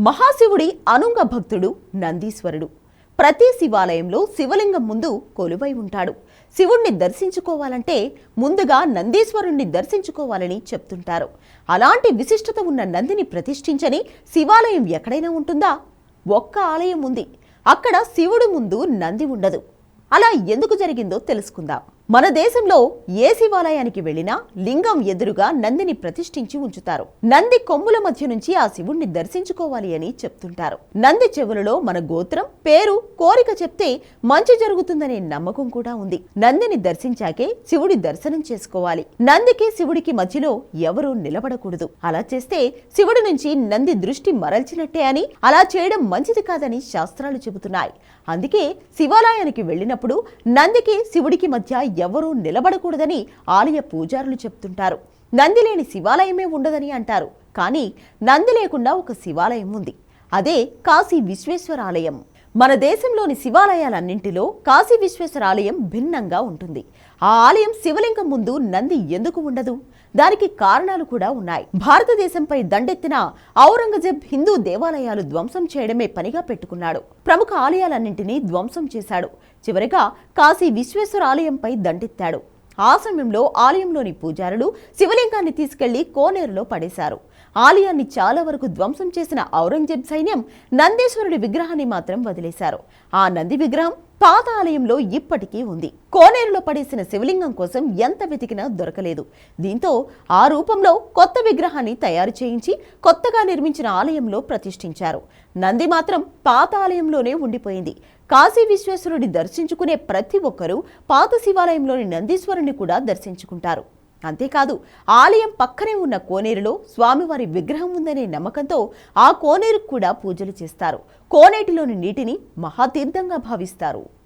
మహాశివుడి అనుంగ భక్తుడు నందీశ్వరుడు. ప్రతి శివాలయంలో శివలింగం ముందు కొలువై ఉంటాడు. శివుణ్ణి దర్శించుకోవాలంటే ముందుగా నందీశ్వరుణ్ణి దర్శించుకోవాలని చెప్తుంటారు. అలాంటి విశిష్టత ఉన్న నందిని ప్రతిష్ఠించని శివాలయం ఎక్కడైనా ఉంటుందా? ఒక్క ఆలయం ఉంది. అక్కడ శివుడు ముందు నంది ఉండదు. అలా ఎందుకు జరిగిందో తెలుసుకుందాం. మన దేశంలో ఏ శివాలయానికి వెళ్ళినా లింగం ఎదురుగా నందిని ప్రతిష్ఠించి ఉంచుతారు. నంది కొమ్ముల మధ్య నుంచి ఆ శివుణ్ణి దర్శించుకోవాలి అని చెప్తుంటారు. నంది చెవులలో మన గోత్రం పేరు కోరిక చెప్తే మంచి జరుగుతుందనే నమ్మకం కూడా ఉంది. నందిని దర్శించాకే శివుడి దర్శనం చేసుకోవాలి. నందికి శివుడికి మధ్యలో ఎవరూ నిలబడకూడదు. అలా చేస్తే శివుడి నుంచి నంది దృష్టి మరల్చినట్టే అని అలా చేయడం మంచిది కాదని శాస్త్రాలు చెబుతున్నాయి. అందుకే శివాలయానికి వెళ్ళినప్పుడు నందికి శివుడికి మధ్య ఎవరూ నిలబడకూడదని ఆలయ పూజారులు చెప్తుంటారు. నంది లేని శివాలయమే ఉండదని అంటారు. కానీ నంది లేకుండా ఒక శివాలయం ఉంది. అదే కాశీ విశ్వేశ్వర ఆలయం మన దేశంలోని శివాలయాలన్నింటిలో కాశీ విశ్వేశ్వర ఆలయం భిన్నంగా ఉంటుంది. ఆ ఆలయం శివలింగం ముందు నంది ఎందుకు ఉండదు? దానికి కారణాలు కూడా ఉన్నాయి. భారతదేశంపై దండెత్తిన ఔరంగజేబ్ హిందూ దేవాలయాలు ధ్వంసం చేయడమే పనిగా పెట్టుకున్నాడు. ప్రముఖ ఆలయాలన్నింటినీ ధ్వంసం చేశాడు. చివరిగా కాశీ విశ్వేశ్వర ఆలయంపై దండెత్తాడు. ఆ సమయంలో ఆలయంలోని పూజారులు శివలింగాన్ని తీసుకెళ్ళి కోనేరులో పడేశారు. ఆలయాన్ని చాలా వరకు ధ్వంసం చేసిన ఔరంగజేబ్ సైన్యం నందేశ్వరుడి విగ్రహాన్ని మాత్రం వదిలేశారు. ఆ నంది విగ్రహం పాత ఆలయంలో ఇప్పటికీ ఉంది. కోనేరులో పడేసిన శివలింగం కోసం ఎంత వెతికినా దొరకలేదు. దీంతో ఆ రూపంలో కొత్త విగ్రహాన్ని తయారు చేయించి కొత్తగా నిర్మించిన ఆలయంలో ప్రతిష్ఠించారు. నంది మాత్రం పాత ఆలయంలోనే ఉండిపోయింది. కాశీ విశ్వేశ్వరుడి దర్శించుకునే ప్రతి ఒక్కరూ పాత శివాలయంలోని నందీశ్వరుని కూడా దర్శించుకుంటారు. అంతేకాదు ఆలయం పక్కనే ఉన్న కోనేరులో స్వామివారి విగ్రహం ఉందనే నమ్మకంతో ఆ కోనేరుకు కూడా పూజలు చేస్తారు. కోనేటిలోని నీటిని మహాతీర్థంగా భావిస్తారు.